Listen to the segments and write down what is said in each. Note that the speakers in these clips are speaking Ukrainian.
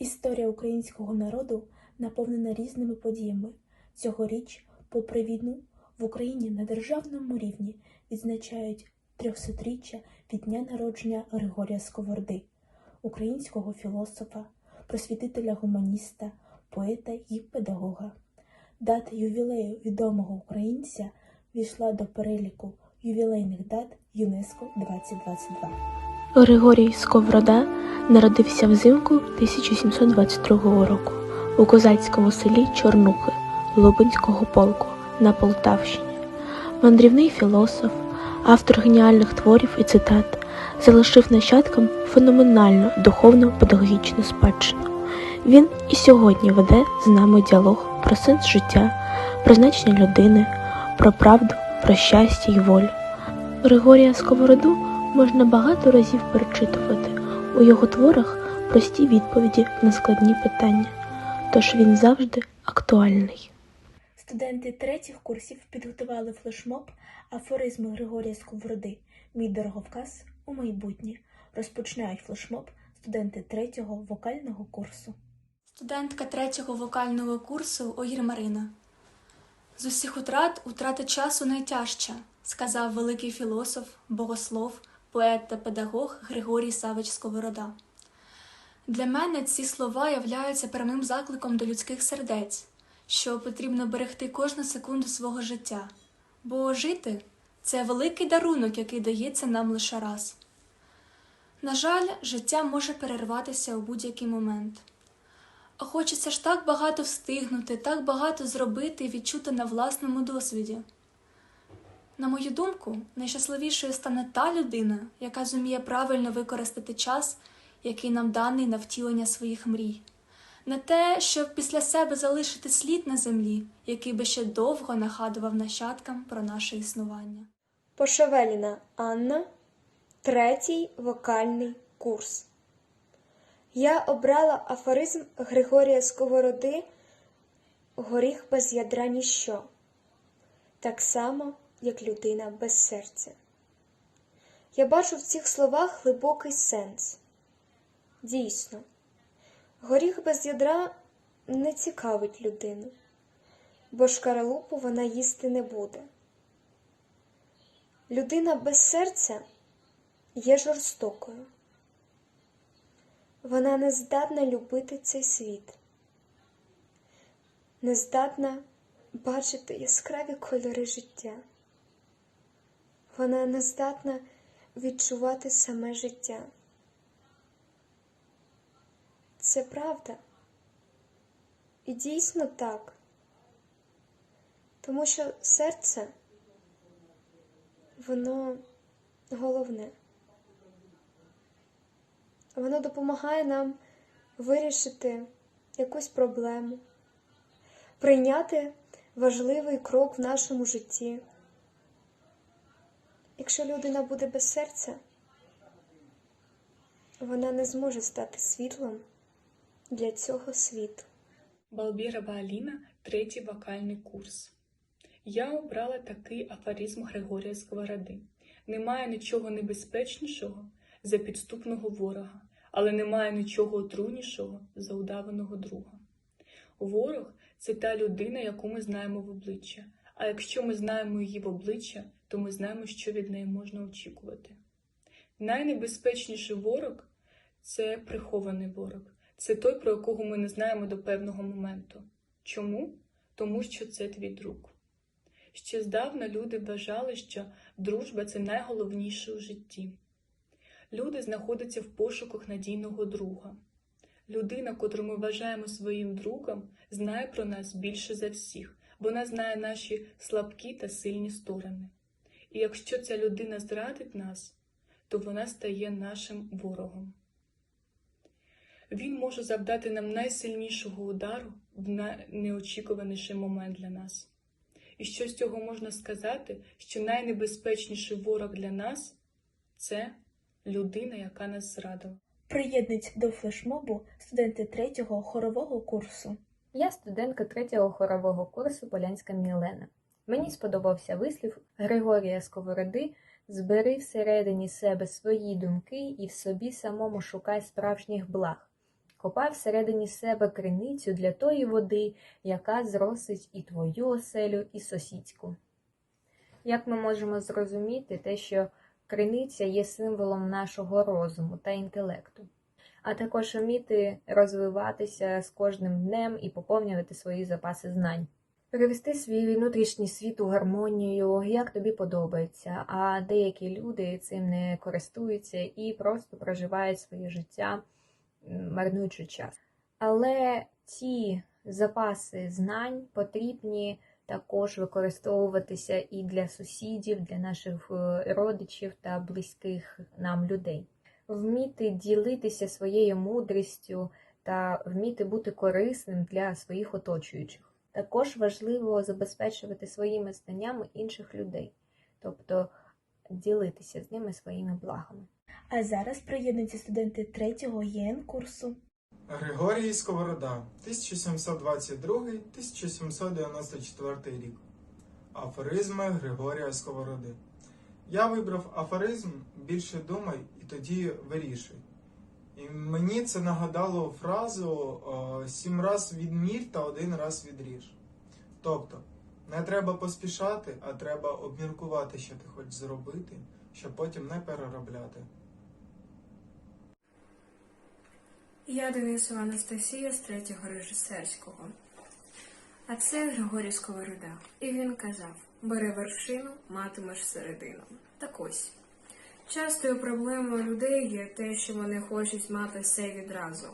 Історія українського народу наповнена різними подіями. Цьогоріч, попри війну, в Україні на державному рівні відзначають 300-річчя від дня народження Григорія Сковороди, українського філософа, просвітителя гуманіста, поета і педагога. Дата ювілею відомого українця війшла до переліку ювілейних дат ЮНЕСКО 2022. Григорій Сковорода народився взимку 1722 року у козацькому селі Чорнухи Лубенського полку на Полтавщині. Мандрівний філософ, автор геніальних творів і цитат, залишив нащадкам феноменальну духовну педагогічну спадщину. Він і сьогодні веде з нами діалог про сенс життя, про значення людини, про правду, про щастя й волю. Григорія Сковороду можна багато разів перечитувати. У його творах прості відповіді на складні питання, тож він завжди актуальний. Студенти третіх курсів підготували флешмоб Афоризми Григорія Сковороди Мій дороговказ у майбутнє. Розпочинають флешмоб студенти третього вокального курсу. Студентка третього вокального курсу Огір Марина. З усіх утрат утрата часу найтяжча, сказав великий філософ, богослов, поет та педагог Григорій Савич Сковорода. Для мене ці слова являються прямим закликом до людських сердець, що потрібно берегти кожну секунду свого життя, бо жити це великий дарунок, який дається нам лише раз. На жаль, життя може перерватися у будь-який момент. А хочеться ж так багато встигнути, так багато зробити і відчути на власному досвіді. На мою думку, найщасливішою стане та людина, яка зуміє правильно використати час, який нам даний на втілення своїх мрій, не те, щоб після себе залишити слід на землі, який би ще довго нагадував нащадкам про наше існування. Пошевеліна Анна, третій вокальний курс. Я обрала афоризм Григорія Сковороди Горіх без ядра ніщо, так само, як людина без серця. Я бачу в цих словах глибокий сенс. Дійсно, горіх без ядра не цікавить людину, бо шкаралупу вона їсти не буде. Людина без серця є жорстокою. Вона не здатна любити цей світ, не здатна бачити яскраві кольори життя. Вона не здатна відчувати саме життя. Це правда. І дійсно так, тому що серце воно головне. Воно допомагає нам вирішити якусь проблему, прийняти важливий крок в нашому житті. Якщо людина буде без серця, вона не зможе стати світлом для цього світу. Балбірова Аліна, третій вокальний курс. Я обрала такий афоризм Григорія Сковороди. Немає нічого небезпечнішого за підступного ворога, але немає нічого отруйнішого за удаваного друга. Ворог це та людина, яку ми знаємо в обличчя. А якщо ми знаємо її в обличчя, то ми знаємо, що від неї можна очікувати. Найнебезпечніший ворог це прихований ворог. Це той, про якого ми не знаємо до певного моменту. Чому? Тому що це твій друг. Ще здавна люди вважали, що дружба це найголовніше у житті. Люди знаходяться в пошуках надійного друга. Людина, котру ми вважаємо своїм другом, знає про нас більше за всіх. Вона знає наші слабкі та сильні сторони. І якщо ця людина зрадить нас, то вона стає нашим ворогом. Він може завдати нам найсильнішого удару в найнеочікуваніший момент для нас. І що з цього можна сказати, що найнебезпечніший ворог для нас це людина, яка нас зрадила. Приєднуються до флешмобу студенти третього хорового курсу. Я студентка третього хорового курсу Полянська Мілена. Мені сподобався вислів Григорія Сковороди Збери всередині себе свої думки і в собі самому шукай справжніх благ. Копай всередині себе криницю для тої води, яка зросить і твою оселю, і сусідську. Як ми можемо зрозуміти те, що криниця є символом нашого розуму та інтелекту, а також вміти розвиватися з кожним днем і поповнювати свої запаси знань. Привести свій внутрішній світ у гармонію, як тобі подобається, а деякі люди цим не користуються і просто проживають своє життя, марнуючи час. Але ці запаси знань потрібні також використовуватися і для сусідів, для наших е, родичів та близьких нам людей. Вміти ділитися своєю мудрістю та вміти бути корисним для своїх оточуючих. Також важливо забезпечувати своїми знаннями інших людей, тобто ділитися з ними своїми благами. А зараз приєднуються студенти третього ЄН курсу. Григорій Сковорода, 1722-1794 рік. Афоризми Григорія Сковороди. Я вибрав афоризм більше думай і тоді вирішуй. І мені це нагадало фразу е, сім раз відмір та один раз відріж. Тобто, не треба поспішати, а треба обміркувати, що ти хочеш зробити, щоб потім не переробляти. Я Денисова Анастасія з третього режисерського. А це Григорій Сковорода. І він казав: бери вершину, матимеш середину. Так ось. Частою проблемою людей є те, що вони хочуть мати все відразу.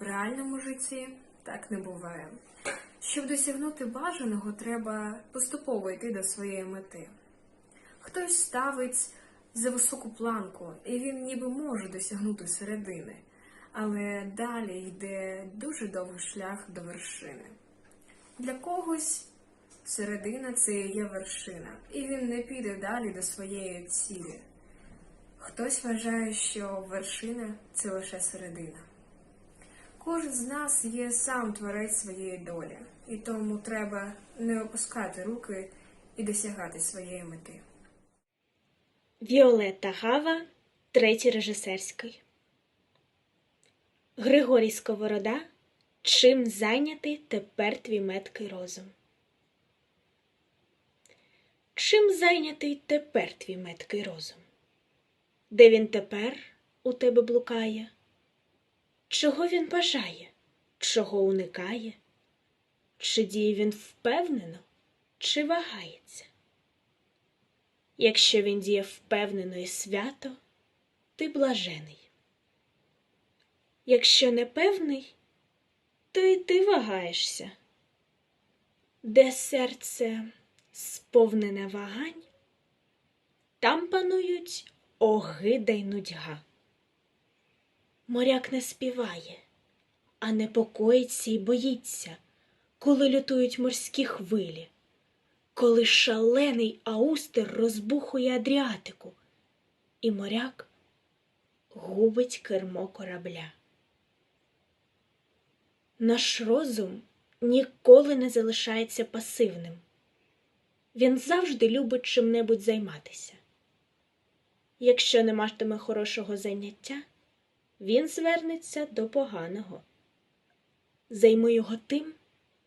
В реальному житті так не буває. Щоб досягнути бажаного, треба поступово йти до своєї мети. Хтось ставить за високу планку, і він ніби може досягнути середини, але далі йде дуже довгий шлях до вершини. Для когось середина це і є вершина, і він не піде далі до своєї цілі. Хтось вважає, що вершина це лише середина. Кожен з нас є сам творець своєї долі, і тому треба не опускати руки і досягати своєї мети. Віолетта Гава, третій режисерський. Григорій Сковорода. Чим зайнятий тепер твій меткий розум? Чим зайнятий тепер твій меткий розум? Де він тепер у тебе блукає? Чого він бажає? Чого уникає? Чи діє він впевнено, чи вагається? Якщо він діє впевнено і свято, ти блажений. Якщо непевний, то й ти вагаєшся. Де серце сповнене вагань, там панують огида й нудьга. Моряк не співає, а непокоїться й боїться, коли лютують морські хвилі коли шалений аустер розбухує Адріатику, і моряк губить кермо корабля. Наш розум ніколи не залишається пасивним. Він завжди любить чим-небудь займатися. Якщо не матиме хорошого заняття, він звернеться до поганого. Займи його тим,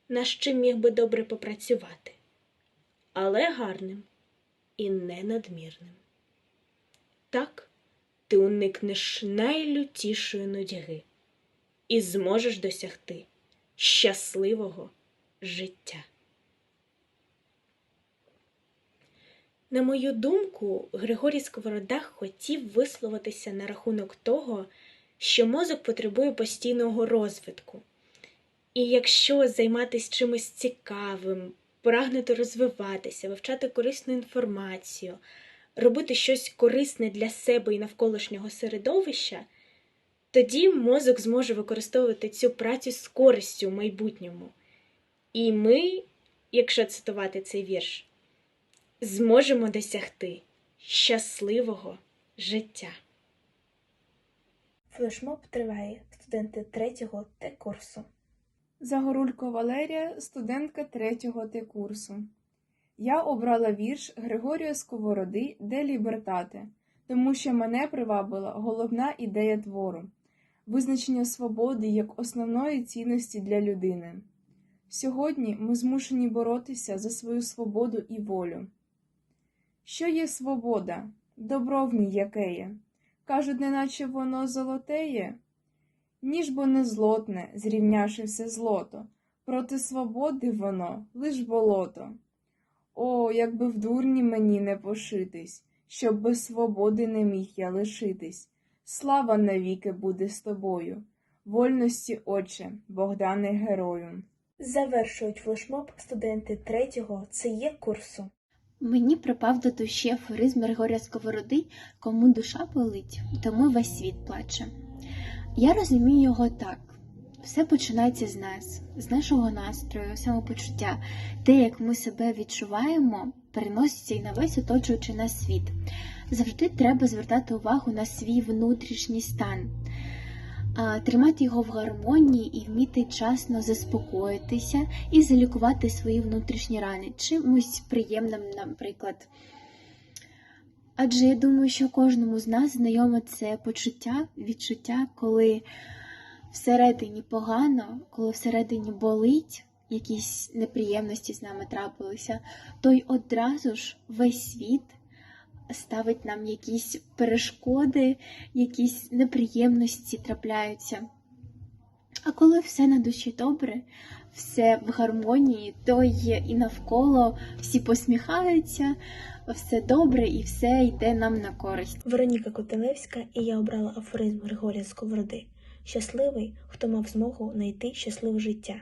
над чим міг би добре попрацювати але гарним і не надмірним. Так ти уникнеш найлютішої нудьги і зможеш досягти щасливого життя. На мою думку, Григорій Сковорода хотів висловитися на рахунок того, що мозок потребує постійного розвитку. І якщо займатися чимось цікавим, прагнути розвиватися, вивчати корисну інформацію, робити щось корисне для себе і навколишнього середовища, тоді мозок зможе використовувати цю працю з користю в майбутньому. І ми, якщо цитувати цей вірш, зможемо досягти щасливого життя. Флешмоб триває студенти третього Т курсу. Загорулько Валерія, студентка третього Т курсу. Я обрала вірш Григорія Сковороди Де Лібертате, тому що мене привабила головна ідея твору. визначення свободи як основної цінності для людини. Сьогодні ми змушені боротися за свою свободу і волю. Що є свобода? Добро в ній якеє? Кажуть, неначе воно золотеє? Ніж бо не злотне, зрівнявши все злото, проти свободи воно лиш болото. О, якби в дурні мені не пошитись, щоб без свободи не міг я лишитись. Слава навіки буде з тобою, вольності, Отче, Богдане герою. Завершують флешмоб студенти третього ЦЄ курсу. Мені припав до душі афоризм Григорія Сковороди Кому душа болить, тому весь світ плаче. Я розумію його так. Все починається з нас, з нашого настрою, самопочуття. Те, як ми себе відчуваємо, переноситься і на весь оточуючий нас світ. Завжди треба звертати увагу на свій внутрішній стан, тримати його в гармонії і вміти часно заспокоїтися і залікувати свої внутрішні рани чимось приємним, наприклад. Адже я думаю, що кожному з нас знайоме це почуття, відчуття, коли всередині погано, коли всередині болить, якісь неприємності з нами трапилися, то й одразу ж весь світ ставить нам якісь перешкоди, якісь неприємності трапляються. А коли все на душі добре, все в гармонії, то є і навколо всі посміхаються, все добре і все йде нам на користь. Вероніка Котелевська і я обрала афоризм Григорія Сковороди. Щасливий, хто мав змогу знайти щасливе життя,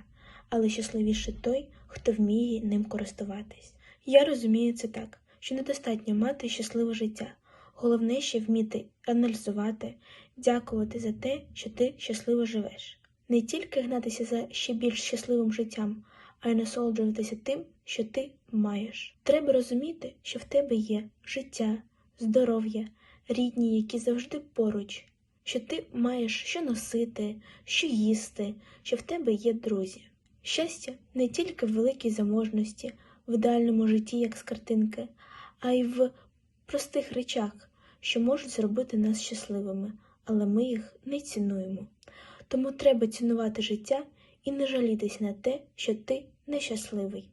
але щасливіше той, хто вміє ним користуватись. Я розумію це так, що недостатньо мати щасливе життя. Головне ще вміти аналізувати, дякувати за те, що ти щасливо живеш. Не тільки гнатися за ще більш щасливим життям, а й насолоджуватися тим, що ти маєш. Треба розуміти, що в тебе є життя, здоров'я, рідні, які завжди поруч, що ти маєш що носити, що їсти, що в тебе є друзі. Щастя не тільки в великій заможності, в ідеальному житті, як з картинки, а й в простих речах, що можуть зробити нас щасливими, але ми їх не цінуємо. Тому треба цінувати життя і не жалітись на те, що ти нещасливий.